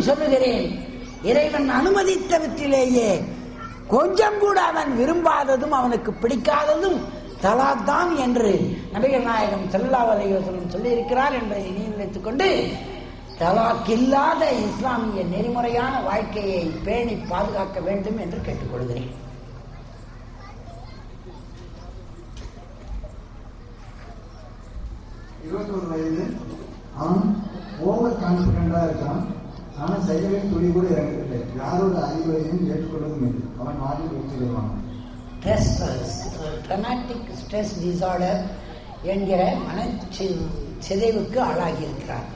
மீண்டும் சொல்லுகிறேன். இறைவன் அனுமதித்தவற்றிலேயே கொஞ்சம் கூட அவன் விரும்பாததும் அவனுக்கு பிடிக்காததும் தலாத்தான் என்று நபிகள் நாயகம் ஸல்லல்லாஹு சொல்லியிருக்கிறார் என்பதை நினைத்துக் கொண்டு தலாக் இல்லாத இஸ்லாமிய நெறிமுறையான வாழ்க்கையை பேணி பாதுகாக்க வேண்டும் என்று கேட்டுக்கொள்கிறேன். இருபத்தோரு வயது அவன் ஓவர் கான்பிடண்டா இருக்கான். அவன் செயலின் துளி கூட இறங்கவில்லை. யாரோட அறிவுரையும் ஏற்றுக்கொள்வதும் இல்லை. அவன் மாறி வெற்றிடுவான் ஸ்ட்ரெஸ் ட்ரமாட்டிக் ஸ்ட்ரெஸ் டிசார்டர் என்கிற மன சிதைவுக்கு ஆளாகி இருக்கிறார்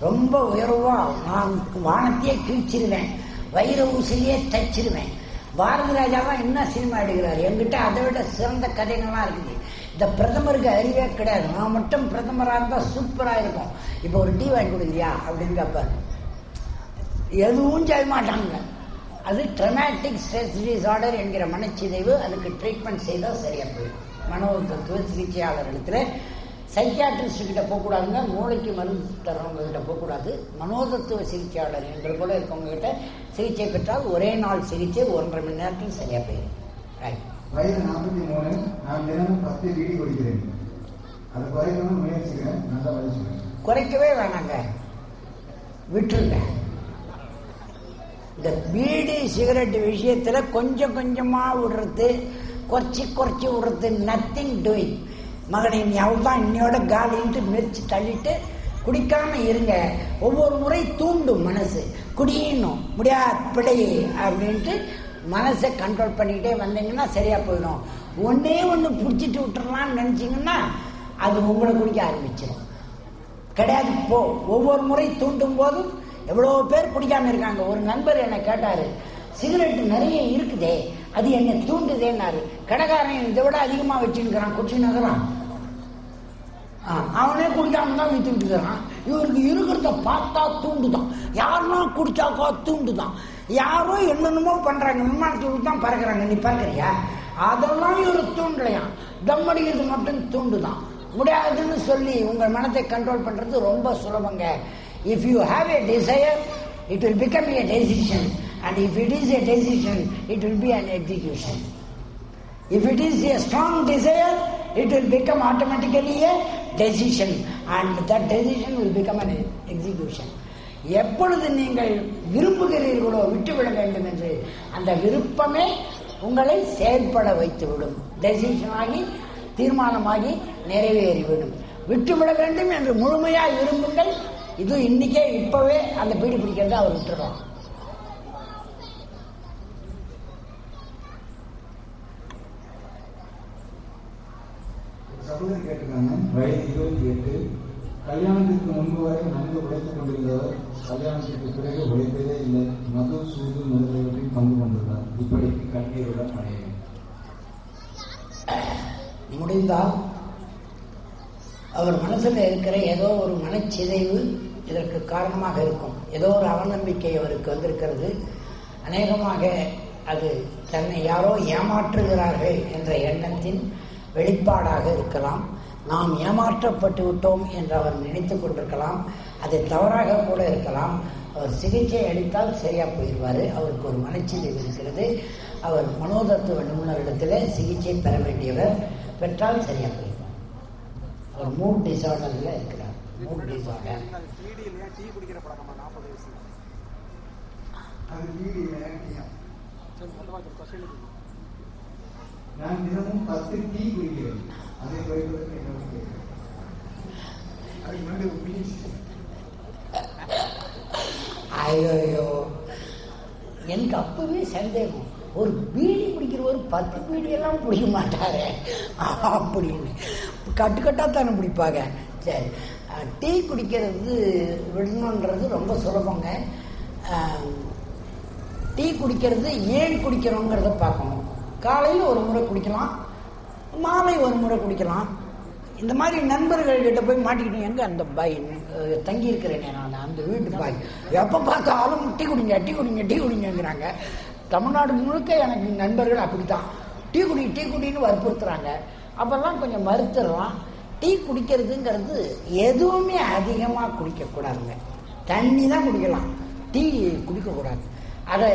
ரொம்ப உயர்வா நான் வானத்தையே கிழிச்சிருவேன். வைர ஊசிலேயே தச்சிருவேன். பாரதி ராஜாலாம் என்ன சினிமா எடுக்கிறார்? என்கிட்ட அதை விட சிறந்த கதைகள்லாம் இருக்குது. இந்த பிரதமருக்கு அறிவே கிடையாது. நான் மட்டும் பிரதமராக இருந்தால் சூப்பராக இருக்கும். இப்போ ஒரு டீ வாங்கி கொடுக்குறியா? அப்படின்னு கேட்பார் எதுவும் செய்ய மாட்டாங்க. அது ட்ரமாட்டிக் ஸ்ட்ரெஸ் டிசார்டர் என்கிற மனச்சிதைவு அதுக்கு ட்ரீட்மெண்ட் செய்தால் சரியா போயிடும் மனோ தத்துவ சிகிச்சையாளர்களிடத்துல சைக்கியாட்ரிஸ்ட் கிட்ட போகக்கூடாதுங்க மூளைக்கு மருந்து தர்றவங்க கிட்ட போகக்கூடாது. மனோதத்துவ சிகிச்சையாளர் எங்கள் கூட இருக்கவங்க கிட்ட சிகிச்சை பெற்றால் ஒரே நாள் சிகிச்சை ஒன்றரை மணி நேரத்தில் சரியா போயிடும். ரைட் வயது நாற்பத்தி மூணு நான் தினமும் பத்து வீடி குடிக்கிறேன். அதை குறைக்கணும்னு முயற்சிக்கிறேன் நல்லா குறைக்கவே வேணாங்க. விட்டுருங்க. இந்த பீடி சிகரெட் விஷயத்துல கொஞ்சம் கொஞ்சமா விடுறது குறைச்சி குறைச்சி விடுறது நத்திங் டூயிங் மகனை நீ தான் இன்னையோட காலின்ட்டு மிதிச்சு தள்ளிட்டு குடிக்காம இருங்க. ஒவ்வொரு முறை தூண்டும் மனசு. குடியணும். முடியாது பிழை அப்படின்ட்டு மனசை கண்ட்ரோல் பண்ணிக்கிட்டே வந்தீங்கன்னா சரியா போயிடும். ஒன்னே ஒன்று பிடிச்சிட்டு விட்டுறலாம்னு நினச்சிங்கன்னா அது உங்களை குடிக்க ஆரம்பிச்சிடும். கிடையாது போ. ஒவ்வொரு முறை தூண்டும் போதும் எவ்வளோ பேர் குடிக்காம இருக்காங்க. ஒரு நண்பர் என்னை கேட்டாரு சிகரெட் நிறைய இருக்குதே அது என்னை தூண்டுதேன்னாரு. கடைக்காரன் இதை விட அதிகமாக வச்சுருக்கிறான் குச்சி நகரம் ஆ, அவனே குடிக்காம தான் வித்துக்கிட்டு இருக்கிறான் இவருக்கு இருக்கிறத பார்த்தா தூண்டுதான். யாருன்னா குடிச்சாக்கா தூண்டுதான். யாரோ என்னென்னமோ பண்றாங்க. விமானத்துக்கு தான் பறக்குறாங்க. நீ பறக்குறியா? அதெல்லாம் இவரு தூண்டலையாம் தம் அடிக்கிறது மட்டும் தூண்டுதான். முடியாதுன்னு சொல்லி உங்கள் மனத்தை கண்ட்ரோல் பண்றது ரொம்ப சுலபங்க. If you have a desire it will become a decision and if it is a decision it will be an execution If it is a strong desire, it will become automatically a decision and that decision will become an execution. எப்பொழுது நீங்கள் விரும்புகிறீர்களோ விட்டுவிட வேண்டும் என்று அந்த விருப்பமே உங்களை செயல்பட வைத்துவிடும் டெசிஷனாகி தீர்மானமாகி நிறைவேறிவிடும் விட்டுவிட வேண்டும் என்று முழுமையாக விரும்புங்கள் இது இன்னைக்கே இப்பவே அந்த பீடி பிடிக்கிறத அவர் விட்டுறோம் சகோதரி கேட்டிருக்காங்க வயது இருபத்தி எட்டு. கல்யாணத்திற்கு முன்பு வரை நன்கு உழைத்துக் கொண்டிருந்தவர் கல்யாணத்திற்கு பிறகு உழைப்பதே இல்லை. மது சூது முதலியவற்றில் பங்கு கொண்டுள்ளார். இப்படிக்கு கண்ணீருடன் அடையும் முடிந்தால் அவர் மனசில் இருக்கிற ஏதோ ஒரு மனச்சிதைவு இதற்கு காரணமாக இருக்கும். ஏதோ ஒரு அவநம்பிக்கை அவருக்கு வந்திருக்கிறது. அநேகமாக அது தன்னை யாரோ ஏமாற்றுகிறார்கள் என்ற எண்ணத்தின் வெளிப்பாடாக இருக்கலாம். நாம் ஏமாற்றப்பட்டு விட்டோம் என்று அவர் நினைத்து கொண்டிருக்கலாம். அது தவறாக கூட இருக்கலாம். அவர் சிகிச்சை அளித்தால் சரியாக போயிடுவார். அவருக்கு ஒரு மனச்சிதைவு இருக்கிறது. அவர் மனோதத்துவ நிபுணரிடத்தில் சிகிச்சை பெற வேண்டியவர் பெற்றால் சரியாக போயிடுவார். அவர் மூட் டிசார்டர்ல இருக்கிறார். மூட் டிசார்டர் நான் தினமும் பத்து டீ குடிக்கிறேன். அதை குறைப்பதற்கு என்ன கேட்கிறேன்? அது வந்து ப்ளீஸ் ஐயோ எனக்கு அப்பவே சந்தேகம். ஒரு பீடி பிடிக்கிறவர் பத்து பீடியெல்லாம் பிடிக்க மாட்டாரு. அப்படின்னு. கட்டுக்கட்டாக தானே பிடிப்பாங்க சரி டீ குடிக்கிறது விடணுன்றது ரொம்ப சுலபங்க. டீ குடிக்கிறது ஏன் குடிக்கிறோங்கிறத பார்க்கணும். காலையில் ஒரு முறை குடிக்கலாம். மாலை ஒரு முறை குடிக்கலாம். இந்த மாதிரி நண்பர்கள் கிட்ட போய் மாட்டிக்கிட்டு எங்க அந்த பாய்? தங்கி இருக்கிறேனே நான். அந்த வீட்டு பாய். எப்போ பார்த்தாலும் டீ குடிங்க டீ குடிங்க டீ குடிங்கிறாங்க தமிழ்நாடு முழுக்க எனக்கு நண்பர்கள் அப்படித்தான். டீ குடி டீ குடின்னு வற்புறுத்துறாங்க. அப்பெல்லாம் கொஞ்சம் மறுத்துடலாம். டீ குடிக்கிறதுங்கிறது எதுவுமே அதிகமாக குடிக்கக்கூடாதுங்க. தண்ணி தான் குடிக்கலாம். டீ குடிக்கக்கூடாது. அதை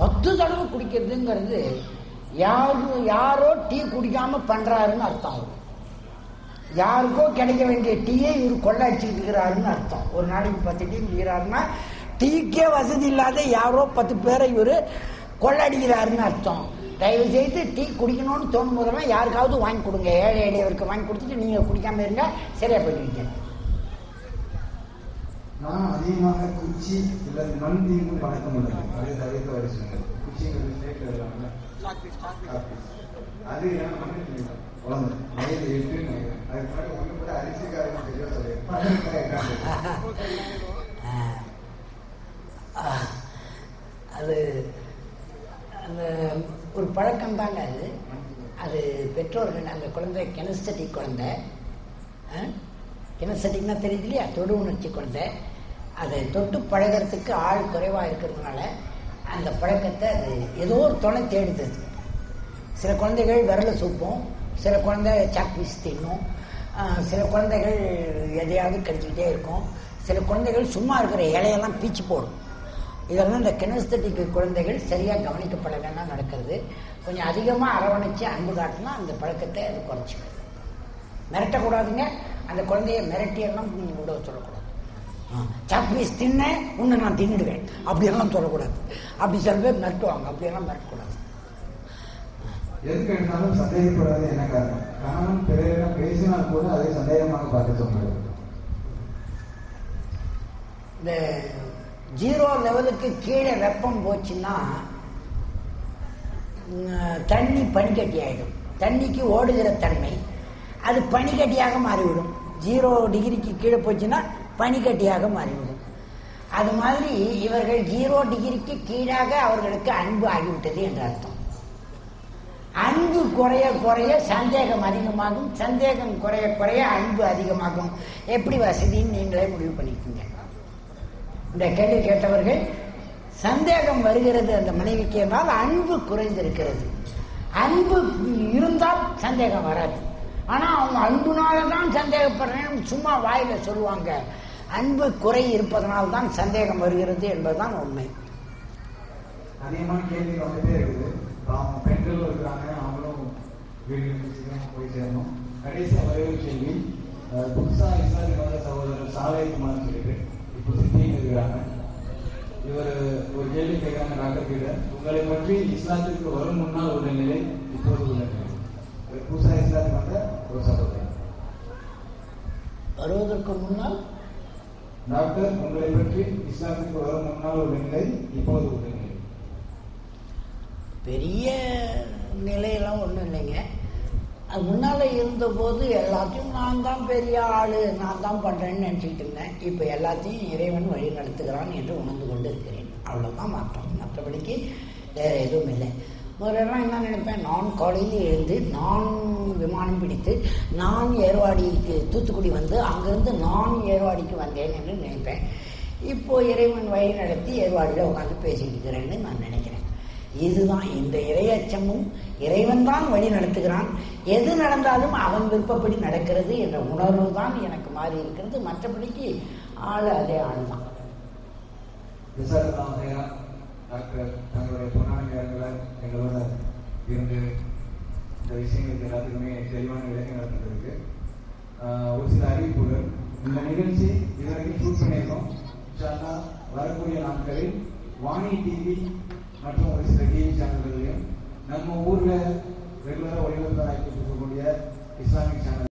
பத்து தடவை குடிக்கிறதுங்கிறது யாரும் யாரோ டீ குடிக்காம பண்ணுறாருன்னு அர்த்தம் ஆகும் யாருக்கோ கிடைக்க வேண்டிய டீயை இவர் கொள்ளாச்சிட்டு இருக்கிறாருன்னு அர்த்தம். ஒரு நாளைக்கு பத்து டீ குடிக்கிறாருன்னா டீக்கே வசதி இல்லாத யாரோ பத்து பேரை இவர் கொள்ளடிக்கிறாருன்னு அர்த்தம். தயவு செய்து டீ குடிக்கணும்னு தோணும் போதெல்லாம் யாருக்காவது வாங்கி கொடுங்க. ஏழை எளியவருக்கு வாங்கி கொடுத்துட்டு நீங்க குடிக்காம இருங்க சரியா போயிடுவீங்க நான் அதிகமாக குச்சி மண் தீங்கு பழக்கம் அதை குச்சிங்கிறது குழந்தை. வயது எட்டு ஒன்று கூட ஆஹ், அது அந்த ஒரு பழக்கம் தாங்க அது. அது பெற்றோர்கள் அந்த குழந்தை கெனஸ்தட்டிக் குழந்தை. கெனஸ்தட்டிக்னா தெரியுது இல்லையா? தொடு உணர்ச்சி குழந்தை. அதை தொட்டு பழகிறதுக்கு ஆள் குறைவாக இருக்கிறதுனால அந்த பழக்கத்தை அது ஏதோ ஒரு துணை தேடுது. சில குழந்தைகள் விரல சூப்போம். சில குழந்தை சாக்பீஸ் தின்னும். சில குழந்தைகள் எதையாவது கடிச்சிக்கிட்டே இருக்கும். சில குழந்தைகள் சும்மா இருக்கிற இலையெல்லாம் பீச்சு போடும். இதெல்லாம் இந்த கெனஸ்தட்டிக் குழந்தைகள் சரியாக கவனிக்கப்படலைன்னா நடக்கிறது. கொஞ்சம் அதிகமாக அரவணைச்சு அன்பு காட்டினா அந்த பழக்கத்தை அது குறைச்சிக்கும். மிரட்டக்கூடாதுங்க. அந்த குழந்தைய மிரட்டியெல்லாம் விட சொல்லக்கூடாது. சாக்பீஸ் தின்னேன் உன்னை நான் தின்னுடுவேன். அப்படியெல்லாம் சொல்லக்கூடாது. அப்படி சில பேர் மிரட்டுவாங்க. அப்படியெல்லாம் மிரட்டக்கூடாது. எதுக்கு எடுத்தாலும் சந்தேகப்படாது என்ன காரணம்? கணவன் பிறரிடம் பேசினால் கூட அதை சந்தேகமாக பார்க்க தோன்றுகிறது இந்த ஜீரோ லெவலுக்கு கீழே வெப்பம் போச்சுன்னா தண்ணி பனிக்கட்டி ஆயிடும் தண்ணிக்கு ஓடுகிற தன்மை. அது பனிக்கட்டியாக மாறிவிடும். ஜீரோ டிகிரிக்கு கீழே போச்சுன்னா பனிக்கட்டியாக மாறிவிடும். அது மாதிரி இவர்கள் ஜீரோ டிகிரிக்கு கீழாக அவர்களுக்கு அன்பு ஆகிவிட்டது என்று அர்த்தம். அன்பு குறைய குறைய சந்தேகம் அதிகமாகும். சந்தேகம் குறைய குறைய அன்பு அதிகமாகும். எப்படி வசதின்னு நீங்களே முடிவு பண்ணிக்கோங்க. இந்த கேள்வி கேட்டவர்கள் சந்தேகம் வருகிறது அந்த மனைவிக்கு என்றால் அன்பு குறைந்திருக்கிறது. அன்பு இருந்தால் சந்தேகம் வராது. ஆனால் அவங்க அன்புனால தான் சந்தேகப்படுறேன்னு சும்மா வாயில சொல்லுவாங்க. அன்பு குறை இருப்பதனால் தான் சந்தேகம் வருகிறது என்பதுதான் உண்மை. அதிகமான கேள்வி வந்துட்டே இருக்குது. பாவம் பெண்களும் இருக்கிறாங்க அவங்களும் வீடுகளுக்கு சீக்கிரம் போய் சேரணும். கடைசி ஒரே கேள்வி புதுசாக இஸ்லாமிய சகோதரர் சாலை குமார் சொல்லிட்டு இருக்கிறாங்க இவர் ஒரு கேள்வி கேட்கிறாங்க டாக்டர் கிட்ட. உங்களை பற்றி இஸ்லாத்திற்கு வரும் முன்னால் உள்ள நிலை இப்போது உள்ள நிலை புதுசா இஸ்லாத்துக்கு வந்த ஒரு சகோதரர் வருவதற்கு முன்னால்? டாக்டர் உங்களை பற்றி இஸ்லாத்துக்கு வரும் முன்னால் உள்ள நிலை இப்போது உள்ள நிலை. பெரிய நிலையெல்லாம் ஒன்றும் இல்லைங்க. முன்னால் இருந்தபோது எல்லாத்தையும் நான் தான் பெரிய ஆளு நான் தான் பண்ணுறேன்னு நினச்சிட்டு இருந்தேன். இப்போ எல்லாத்தையும் இறைவன் வழி நடத்துகிறான் என்று உணர்ந்து கொண்டு இருக்கிறேன் அவ்வளோதான் மாற்றம். மற்றபடிக்கு வேறு எதுவும் இல்லை. முதலெல்லாம் என்ன நினைப்பேன்? நான் காலையில் எழுந்து நான் விமானம் பிடித்து நான் ஏர்வாடிக்கு தூத்துக்குடி வந்து அங்கேருந்து நான் ஏர்வாடிக்கு வந்தேன் என்று நினைப்பேன். இப்போ இறைவன் வழி நடத்தி ஏர்வாடியில் உட்காந்து பேசிட்டு இருக்கிறேன்னு நான் நினைக்கிறேன். இதுதான் இந்த இறையச்சமும் இறைவன் தான் வழி நடத்துகிறான். எது நடந்தாலும் அவன் விருப்பப்படி நடக்கிறது என்ற உணர்வு தான் எனக்கு மாறி இருக்கிறது. மற்றபடிக்கு ஆள் அதே ஆள் தான் டாக்டர் தங்களுடைய பொன்னான நேரங்களை எங்களோட இருந்து இந்த விஷயங்களுக்கு எல்லாத்துக்குமே தெளிவான விளக்கம் நடத்துறதுக்கு ஒரு சில அறிவிப்புகள். இந்த நிகழ்ச்சி இதுவரைக்கும் ஷூட் பண்ணியிருக்கோம். வரக்கூடிய நாட்களில் வாணி டிவி மற்றும் ஒரு சில டிவி சேனல்களையும் நம்ம ஊர்ல ரெகுலராக ஒளிபரப்பாக இருக்கக்கூடிய இஸ்லாமிக் சேனல்